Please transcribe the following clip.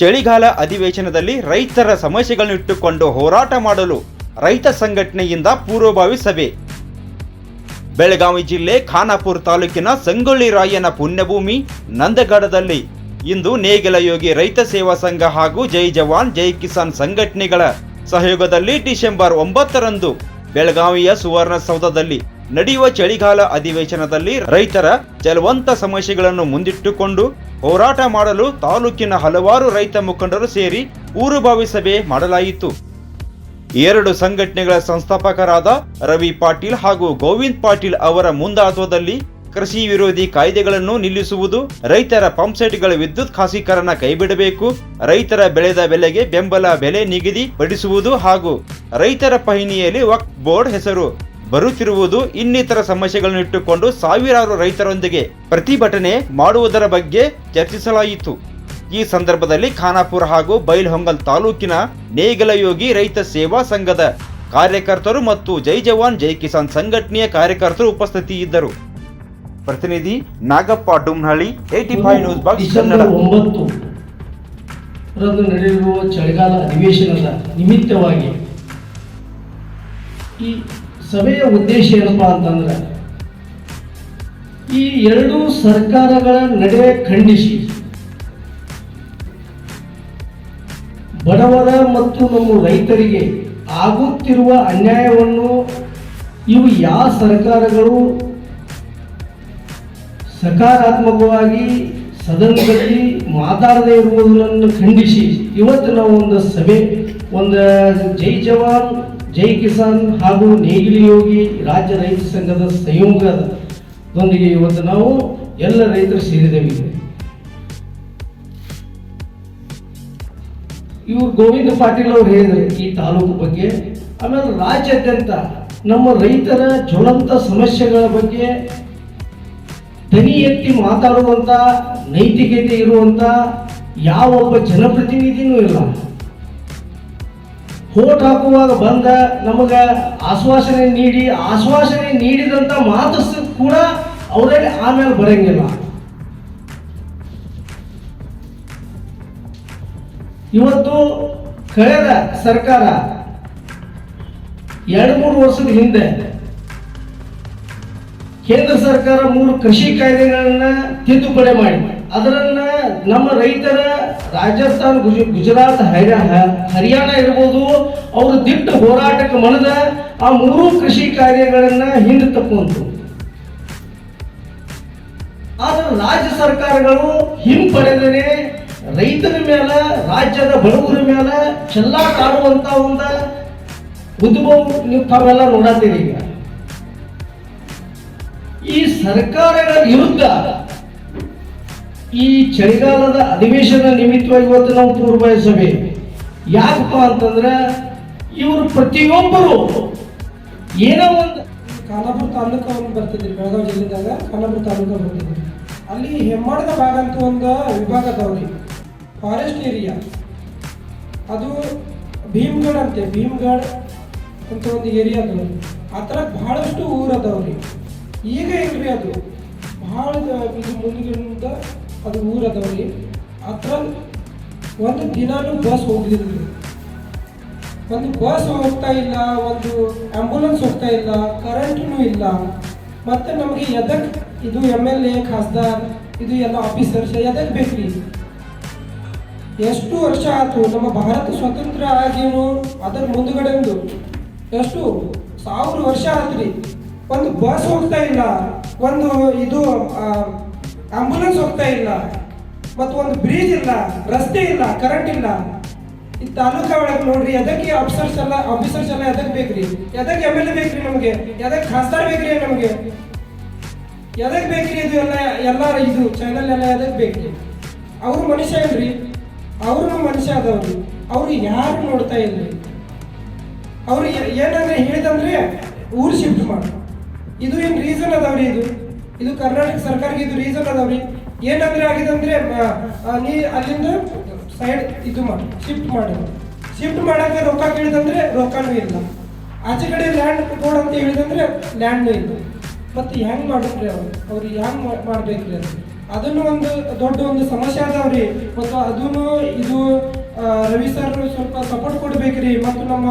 ಚಳಿಗಾಲ ಅಧಿವೇಶನದಲ್ಲಿ ರೈತರ ಸಮಸ್ಯೆಗಳನ್ನಿಟ್ಟುಕೊಂಡು ಹೋರಾಟ ಮಾಡಲು ರೈತ ಸಂಘಟನೆಯಿಂದ ಪೂರ್ವಭಾವಿ ಸಭೆ. ಬೆಳಗಾವಿ ಜಿಲ್ಲೆ ಖಾನಾಪುರ ತಾಲೂಕಿನ ಸಂಗೊಳ್ಳಿ ರಾಯನ ಪುಣ್ಯಭೂಮಿ ನಂದಗಡದಲ್ಲಿ ಇಂದು ನೇಗಿಲ ಯೋಗಿ ರೈತ ಸೇವಾ ಸಂಘ ಹಾಗೂ ಜೈ ಜವಾನ್, ಜೈ ಕಿಸಾನ್ ಸಂಘಟನೆಗಳ ಸಹಯೋಗದಲ್ಲಿ ಡಿಸೆಂಬರ್ ಒಂಬತ್ತರಂದು ಬೆಳಗಾವಿಯ ಸುವರ್ಣಸೌಧದಲ್ಲಿ ನಡೆಯುವ ಚಳಿಗಾಲ ಅಧಿವೇಶನದಲ್ಲಿ ರೈತರ ಜಲವಂತ ಸಮಸ್ಯೆಗಳನ್ನು ಮುಂದಿಟ್ಟುಕೊಂಡು ಹೋರಾಟ ಮಾಡಲು ತಾಲೂಕಿನ ಹಲವಾರು ರೈತ ಮುಖಂಡರು ಸೇರಿ ಊರುಭಾವಿ ಸಭೆ ಮಾಡಲಾಯಿತು. ಎರಡು ಸಂಘಟನೆಗಳ ಸಂಸ್ಥಾಪಕರಾದ ರವಿ ಪಾಟೀಲ್ ಹಾಗೂ ಗೋವಿಂದ್ ಪಾಟೀಲ್ ಅವರ ಮುಂದಾತ್ವದಲ್ಲಿ ಕೃಷಿ ವಿರೋಧಿ ಕಾಯ್ದೆಗಳನ್ನು ನಿಲ್ಲಿಸುವುದು, ರೈತರ ಪಂಪ್ಸೆಟ್ಗಳ ವಿದ್ಯುತ್ ಖಾಸೀಕರಣ ಕೈಬಿಡಬೇಕು, ರೈತರ ಬೆಳೆದ ಬೆಲೆಗೆ ಬೆಂಬಲ ಬೆಲೆ ನಿಗದಿ ಪಡಿಸುವುದು ಹಾಗೂ ರೈತರ ಪಹಣಿಯಲ್ಲಿ ವಕ್ ಬೋರ್ಡ್ ಹೆಸರು ಬರುತ್ತಿರುವುದು ಇನ್ನಿತರ ಸಮಸ್ಯೆಗಳನ್ನು ಇಟ್ಟುಕೊಂಡು ಸಾವಿರಾರು ರೈತರೊಂದಿಗೆ ಪ್ರತಿಭಟನೆ ಮಾಡುವುದರ ಬಗ್ಗೆ ಚರ್ಚಿಸಲಾಯಿತು. ಈ ಸಂದರ್ಭದಲ್ಲಿ ಖಾನಾಪುರ ಹಾಗೂ ಬೈಲ್ಹೊಂಗಲ್ ತಾಲೂಕಿನ ನೇಗಲಯೋಗಿ ರೈತ ಸೇವಾ ಸಂಘದ ಕಾರ್ಯಕರ್ತರು ಮತ್ತು ಜೈ ಜವಾನ್ ಜೈ ಕಿಸಾನ್ ಸಂಘಟನೆಯ ಕಾರ್ಯಕರ್ತರು ಉಪಸ್ಥಿತಿಯಿದ್ದರು. ಪ್ರತಿನಿಧಿ Nagappa Dumnahalli eighty five news box Kannada. ರಂದು ನಡೆಯಿರುವ ಚಳಿಗಾಲ ಅಧಿವೇಶನದ ನಿಮಿತ್ತವಾಗಿ ಈ ಸಭೆಯ ಉದ್ದೇಶ ಏನಪ್ಪ ಅಂತಂದ್ರೆ, ಈ ಎರಡೂ ಸರ್ಕಾರಗಳ ನಡುವೆ ಖಂಡಿಸಿ, ಬಡವರ ಮತ್ತು ನಮ್ಮ ರೈತರಿಗೆ ಆಗುತ್ತಿರುವ ಅನ್ಯಾಯವನ್ನು ಇವು ಯಾವ ಸರ್ಕಾರಗಳು ಸಕಾರಾತ್ಮಕವಾಗಿ ಸದನದಲ್ಲಿ ಮಾತಾಡದೇ ಇರುವುದನ್ನು ಖಂಡಿಸಿ, ಇವತ್ತು ನಾವು ಒಂದು ಸಭೆ, ಒಂದು ಜೈ ಜವಾನ್ ಜೈ ಕಿಸಾನ್ ಹಾಗೂ ನೇಗಿಲಿ ಯೋಗಿ ರಾಜ್ಯ ರೈತ ಸಂಘದ ಸಂಯೋಗದೊಂದಿಗೆ ಇವತ್ತು ನಾವು ಎಲ್ಲ ರೈತರು ಸೇರಿದ್ದೇವೆ. ಇವರು ಗೋವಿಂದ ಪಾಟೀಲ್ ಅವರು ಹೇಳಿದ್ರೆ ಈ ತಾಲೂಕು ಬಗ್ಗೆ, ಆಮೇಲೆ ರಾಜ್ಯಾದ್ಯಂತ ನಮ್ಮ ರೈತರ ಜ್ವಲಂತ ಸಮಸ್ಯೆಗಳ ಬಗ್ಗೆ ದನಿ ಎತ್ತಿ ಮಾತಾಡುವಂಥ ನೈತಿಕತೆ ಇರುವಂತ ಯಾವೊಬ್ಬ ಜನಪ್ರತಿನಿಧಿನೂ ಇಲ್ಲ. ಹೋಟ್ ಹಾಕುವಾಗ ಬಂದ ನಮಗ ಆಶ್ವಾಸನೆ ನೀಡಿ, ಆಶ್ವಾಸನೆ ನೀಡಿದಂತ ಮಾತು ಕೂಡ ಅವರೇ ಆಮೇಲೆ ಬರಂಗಿಲ್ಲ ಇವತ್ತು ಕಳೆದ ಸರ್ಕಾರ ಎರಡು ಮೂರು ವರ್ಷದ ಹಿಂದೆ ಕೇಂದ್ರ ಸರ್ಕಾರ ಮೂರು ಕೃಷಿ ಕಾಯ್ದೆಗಳನ್ನ ತಿದ್ದುಪಡಿ ಮಾಡಿ. ಅದರನ್ನ ನಮ್ಮ ರೈತರ ರಾಜಸ್ಥಾನ, ಗುಜ- ಗುಜರಾತ್, ಹೈರ- ಹರಿಯಾಣ ಇರ್ಬೋದು, ಅವರು ದಿಟ್ಟ ಹೋರಾಟಕ್ಕೆ ಮನದ ಆ ಮೂರು ಕೃಷಿ ಕಾರ್ಯಗಳನ್ನ ಹಿಂದೆ ತಕ್ಕಂತು. ಆದ್ರೆ ರಾಜ್ಯ ಸರ್ಕಾರಗಳು ಹಿಂಪಡೆದೇ ರೈತರ ಮೇಲೆ ರಾಜ್ಯದ ಬಡವರ ಮೇಲೆ ಚೆಲ್ಲಾಟ ಆಡುವಂತ ಒಂದು ಉದ್ಭವ ನೀವು ತಾವೆಲ್ಲ ನೋಡತ್ತೀರಿ ಈಗ. ಈ ಸರ್ಕಾರಗಳ ವಿರುದ್ಧ ಈ ಚಳಿಗಾಲದ ಅಧಿವೇಶನ ನಿಮಿತ್ತವಾಗಿ ಇವತ್ತು ನಾವು ಪೂರ್ವ ಸಭೆ ಯಾಕಪ್ಪ ಅಂತಂದ್ರೆ ಇವರು ಪ್ರತಿಯೊಬ್ಬರು ಏನೋ ಒಂದು ಖಾನಾಪುರ ತಾಲೂಕವನ್ನು ಒಂದು ಬರ್ತಿದ್ರಿ ಬೆಳಗಾವಿ ಜಿಲ್ಲೆದಾಗ ಖಾನಾಪುರ ತಾಲೂಕ ಬರ್ತಿದ್ರು ಅಲ್ಲಿ ಹೆಮ್ಮಾಡದ ಭಾಗ ಅಂತ ಒಂದು ವಿಭಾಗ ಅದಾವ್ರಿ ಫಾರೆಸ್ಟ್ ಏರಿಯಾ ಅದು ಭೀಮ್ಗಢ ಅಂತೆ, ಭೀಮ್ಗಢ ಅಂತ ಒಂದು ಏರಿಯಾ ಅದು. ಆ ಥರ ಬಹಳಷ್ಟು ಊರು ಅದಾವ್ರಿ ಈಗ ಇಲ್ರಿ ಅದು? ಭಾಳ ಇದು ಅದು ಊರು ಅದಾವ ಆ ಥರ ಒಂದು ದಿನಾನೂ ಬಸ್ ಹೋಗ್ಲಿಲ್ಲ. ಒಂದು ಬಸ್ ಹೋಗ್ತಾ ಇಲ್ಲ, ಒಂದು ಆಂಬುಲೆನ್ಸ್ ಹೋಗ್ತಾ ಇಲ್ಲ ಕರೆಂಟ್ನು ಇಲ್ಲ. ಮತ್ತೆ ನಮಗೆ ಎದಕ್ಕೆ ಇದು ಎಂ ಎಲ್ ಎ ಖಾಸ್ದಾರ್, ಇದು ಎಲ್ಲ ಆಫೀಸರ್ಸ್ ಎದಕ್ ಬೇಕ್ರಿ? ಎಷ್ಟು ವರ್ಷ ಆಯ್ತು, ನಮ್ಮ ಭಾರತ ಸ್ವತಂತ್ರ ಆಗೇನು ಅದರ ಮುಂದುಗಡೆಂದು ಎಷ್ಟು? ಸಾವಿರ ವರ್ಷ ಆತ್ರಿ. ಒಂದು ಬಸ್ ಹೋಗ್ತಾ ಇಲ್ಲ, ಒಂದು ಇದು ಆಂಬುಲೆನ್ಸ್ ಹೋಗ್ತಾ ಇಲ್ಲ. ಮತ್ತು ಒಂದು ಬ್ರಿಡ್ಜ್ ಇಲ್ಲ, ರಸ್ತೆ ಇಲ್ಲ ಕರೆಂಟ್ ಇಲ್ಲ. ಈ ತಾಲೂಕಾ ಒಳಗೆ ನೋಡ್ರಿ, ಎದಕ್ಕೆ ಆಫೀಸರ್ಸ್ ಎಲ್ಲ ಆಫೀಸರ್ಸ್ ಎಲ್ಲ ಎದಕ್ಕೆ ಬೇಕ್ರಿ? ಎದಕ್ಕೆ ಎಂ ಎಲ್ ಎ ಬೇಕ್ರಿ ನಮಗೆ? ಎದಕ್ಕೆ ಖಾಸ್ದಾರ್ ಬೇಕ್ರಿ ನಮಗೆ? ಎದಕ್ಕೆ ಬೇಕ್ರಿ ಇದು ಎಲ್ಲ ಎಲ್ಲ ಇದು ಚಾನಲ್ ಎಲ್ಲ ಎದಕ್ಕೆ ಬೇಕ್ರಿ? ಅವರು ಮನುಷ್ಯ ಏನ್ರಿ ಅವ್ರನ್ನೂ ಮನುಷ್ಯ ಅದಾವ್ರಿ ಅವ್ರು ಯಾರು ನೋಡ್ತಾ ಇಲ್ರಿ? ಅವ್ರು ಏನಂದ್ರೆ ಹೇಳಿದಂದ್ರೆ ಊರು ಶಿಫ್ಟ್ ಮಾಡಿ. ಇದು ಏನು ರೀಸನ್ ಅದಾವ್ರಿ ಇದು? ಇದು ಕರ್ನಾಟಕ ಸರ್ಕಾರಕ್ಕೆ ಇದು ರೀಸನ್ ಅದಾವ್ರಿ. ಏನಂದ್ರೆ ಆಗಿದಂದ್ರೆ ನೀ ಅಲ್ಲಿಂದ ಸೈಡ್ ಇದು ಮಾಡಿ ಶಿಫ್ಟ್ ಮಾಡಿ. ಶಿಫ್ಟ್ ಮಾಡಕ್ಕೆ ರೊಕ್ಕ ಕೇಳಿದಂದ್ರೆ ರೊಕ್ಕನೂ ಇಲ್ಲ. ಆಚೆ ಕಡೆ ಲ್ಯಾಂಡ್ ಕೊಡು ಅಂತ ಹೇಳಿದಂದ್ರೆ ಲ್ಯಾಂಡ್ನೂ ಇಲ್ಲ. ಮತ್ತೆ ಹೆಂಗ್ ಮಾಡಿದ್ರಿ ಅವ್ರು? ಅವ್ರು ಹೆಂಗ್ ಮಾಡ್ಬೇಕ್ರಿ ಅದು? ಅದನ್ನು ಒಂದು ದೊಡ್ಡ ಒಂದು ಸಮಸ್ಯೆ ಅದಾವ್ರಿ. ಮತ್ತು ಅದನ್ನು ಇದು ರವಿ ಸರ್ ಸ್ವಲ್ಪ ಸಪೋರ್ಟ್ ಕೊಡ್ಬೇಕ್ರಿ. ಮತ್ತು ನಮ್ಮ